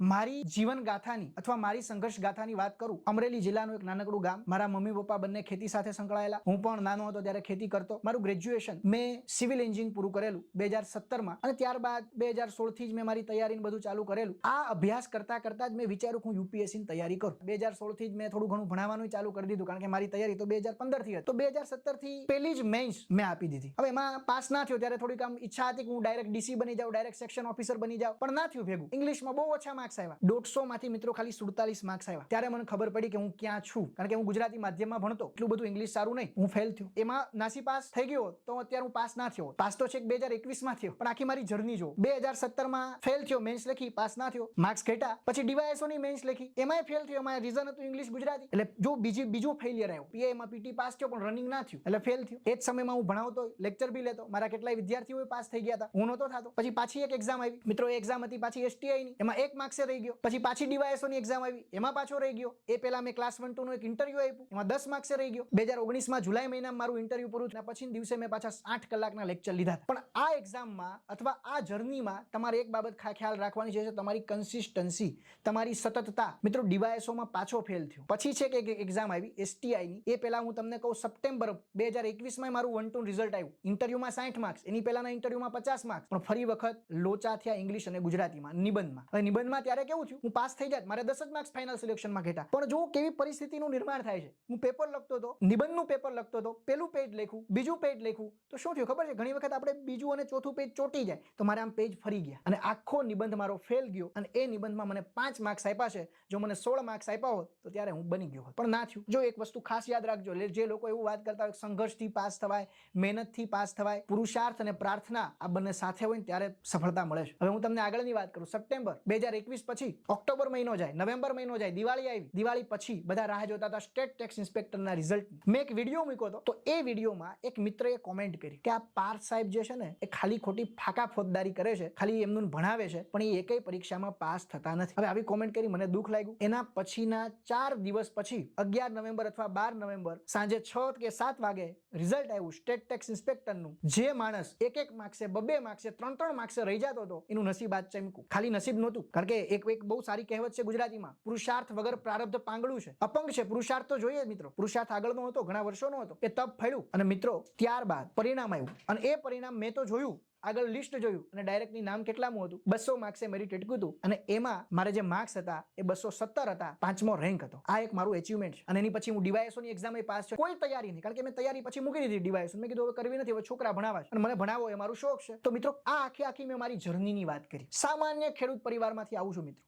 મારી જીવન ગાથાની અથવા મારી સંઘર્ષ ગાથાની વાત કરું, અમરેલી જિલ્લાનું એક નાનકડું ગામ. મારા મમ્મી પપ્પા બંને ખેતી સાથે સંકળાયેલા. હું પણ નાનો હતો ત્યારે ખેતી કરતો. મારું ગ્રેજ્યુએશન મેં સિવિલ એન્જિનિયરિંગ પૂરું કરેલું બે હજાર સત્તરમાં અને ત્યારબાદ બે હજાર સોળથી જ મેં મારી તૈયારીને બધું ચાલુ કરેલું. આ અભ્યાસ કરતા કરતા જ મેં વિચાર્યું હું યુપીએસસીની તૈયારી કરું. બે હજાર સોળથી જ મેં થોડું ઘણું ભણાવવાનું ચાલુ કરી દીધું કારણ કે મારી તૈયારી તો બે હજાર પંદરથી હતી. તો બે હજાર સત્તરથી પહેલી જ મેન્સ મેં આપી દીધી. હવે એમાં પાસ ના થયો ત્યારે થોડીક આમ ઈચ્છા હતી કે હું ડાયરેક્ટ ડીસી બની જાઉં ડાયરેક્ટ સેક્શન ઓફિસર બની જાઉં, પણ ના થયું ભેગું. ઇંગ્લિશમાં બહુ ઓછા માર્ક્સ આવ્યા. દોઢસો માંથી મિત્રો ખાલી સુડતાલીસ માર્ક્સ આવ્યા. ત્યારે મને ખબર પડી કે હું ક્યાં છું. કારણ કે હું ગુજરાતી માધ્યમમાં ભણતો, એટલું બધું ઇંગ્લિશ સારું નહીં. હું ફેલ થયો. એમાં નાસી પાસ થઈ ગયો તો અત્યારે હું પાસ ના થયો. પાસ તો છેક બે હજાર એકવીસમાં થયો. પણ આખી મારી જર્ની જો. બે હજાર સત્તરમાં ફેલ થયો મેન્સ લખી, પાસ ના થયો. માર્ક્સ ઘટ્યા. પછી ડીવાયએસઓ ની મેન્સ લખી. એમાં ફેલ થયો. એમાં રીઝન હતું ઇંગ્લિશ ગુજરાતી. એટલે જો બીજી, બીજો ફેલિયર આવ્યો. પીએ માં પીટી પાસ થયો, પણ રનિંગ ના થયું. એટલે ફેલ થયો. એ જ સમયમાં હું ભણાવતો લેક્ચર બી લેતો. મારા કેટલાય વિદ્યાર્થીઓ પાસ થઈ ગયા હતા. હું નહોતો થતો. પછી પાછી એક એક્ઝામ આવી. મિત્રો એક્ઝામ હતી પાછી એસટીઆઈ ની. એમાં એક માર્ક્સે રહી ગયો. પછી પાછી ડીવાયએસઓ ની એક્ઝામ આવી. એમાં પાછો રહી ગયો. એ પહેલા મેં ક્લાસ વનનું એક ઇન્ટરવ્યુ આપ્યું. એમાં દસ માર્ક્સે રહી ગયો. બે હજાર ઓગણીસમાં જુલાઈ મહિનામાં મારું ઇન્ટરવ્યુ પૂરું થયા પછી દિવસે મેં પાછા આઠ કલાકના લેક્ચર લીધા. પણ આ એક્ઝામમાં અથવા આ જર્નીમાં તમારે એક બાબત ખ્યાલ રાખવાની છે તમારી કન્સિસ્ટન્સી તમારી સતતતા, મિત્રો, ડીવાયએસઓમાં પાછો ફેલ થયો. પછી છે કે એક એક્ઝામ આવી એસટીઆઈ ની. એ પહેલા હું તમને કહું, સપ્ટેમ્બર બે હજાર એકવીસમાં મારું વન ટુ રિઝલ્ટ આવ્યું. ઇન્ટરવ્યુમાં સાઠ માર્ક્સ એની પહેલાના ઇન્ટરવ્યુમાં પચાસ માર્ક્સ પણ ફરી વખત લોચા થયા ઇંગ્લિશ અને ગુજરાતીમાં, નિબંધમાં. નિબંધમાં ત્યારે કેવું થયું? હું પાસ થઈ જાત, મારે દસ જ માર્ક્સ ફાઇનલ સિલેક્શનમાં ઘેટા. પણ જો કેવી પરિસ્થિતિનું નિર્માણ થાય છે. હું પેપર લખતો હતો, નિબંધનું પેપર લખતો હતો, પેલું પેજ લખ્યું બીજું પેજ લખ્યું તો શું થયું ખબર છે? ઘણી વખત આપણે બીજું અને ચોથું પેજ ચોટી જાય, તો મારે આમ પેજ ફરી ગયા. અને આખો નિબંધ મારો ફેલ ગયો અને એ નિબંધમાં મને પાંચ માર્ક્સ આપ્યા છે. જો મને સોળ માર્ક્સ આપ્યા હોત, તો ત્યારે હું બની ગયો હોત. પણ ના થયું. જો એક વસ્તુ ખાસ યાદ રાખજો જે લોકો એવું વાત કરતા હોય સંઘર્ષથી પાસ થવાય, મહેનતથી પાસ થવાય, પુરુષાર્થ અને પ્રાર્થના આ બંને સાથે હોય ત્યારે સફળતા મળે છે. હવે હું તમને આગળની વાત કરું. સપ્ટેમ્બર બે હજાર એકવીસ પછી ઓક્ટોબર મહિનો જાય, નવેમ્બર મહિનો જાય, દિવાળી આવી, દિવાળી પછી બધા રાહ જોતા હતા સ્ટેટ ટેક્સ ઇન્સ્પેક્ટરના રિઝલ્ટ મેં એક વીડિયો મૂક્યો હતો, તો એ વિડીયોમાં એક મિત્રએ કોમેન્ટ કરી કે આ પાર્થ સાહેબ જે છે ને, એ ખાલી ખોટી ફાકા ફોજદારી કરે છે, ખાલી એમનું ભણાવે છે, પણ એ એકેય પરીક્ષામાં પાસ થતા નથી. હવે આવી કોમેન્ટ કરી મને દુઃખ લાગ્યું. એના પછીના ચાર દિવસ પછી, અગિયાર નવેમ્બર અથવા બાર નવેમ્બર, સાંજે છ કે સાત વાગે રિઝલ્ટ આવ્યું સ્ટેટ ટેક્સ ઇન્સ્પેક્ટરનું. જે માણસ એક એક માર્ક્સે બબે માર્ક્સે ત્રણ ત્રણ માર્ક્સે રહી જતો હતો, એનું નસીબ આજ ચમકું ખાલી નસીબ નહોતું, કારણ કે એક એક બહુ સારી કહેવત છે ગુજરાતીમાં, પુરુષાર્થ વગર પ્રારબ્ધ પાંગળું છે. અપંગ છે, પુરુષાર્થ તો જોઈએ મિત્રો. પુરુષાર્થ આગળનો હતો, ઘણા વર્ષોનો હતો. એ તપ ફળ્યું. અને મિત્રો, ત્યારબાદ પરિણામ આવ્યું. અને એ પરિણામ મેં તો જોયું. આગળ લિસ્ટ જોયું અને ડાયરેક્ટની નામ કેટલામું હતું? બસો માર્ક્સે મેરિટ અટક્યું હતું. અને એમાં મારે જે માર્ક્સ હતા એ બસો સત્તર હતા, પાંચમો રેન્ક હતો. આ એક મારું એચિવમેન્ટ છે. અને એની પછી હું ડીવાયએસઓની એક્ઝામ પાસ છે કોઈ તૈયારી નહીં. કારણ કે મેં તૈયારી પછી મૂકી દીધી ડીવાયએસઓ મેં કીધું, હવે કરવી નથી. હવે છોકરા ભણાવવા છે. અને મને ભણાવો એ મારું શોખ છે. તો મિત્રો, આ આખી આખી મેં મારી જર્નીની વાત કરી. સામાન્ય ખેડૂત પરિવારમાંથી આવું છું, મિત્રો.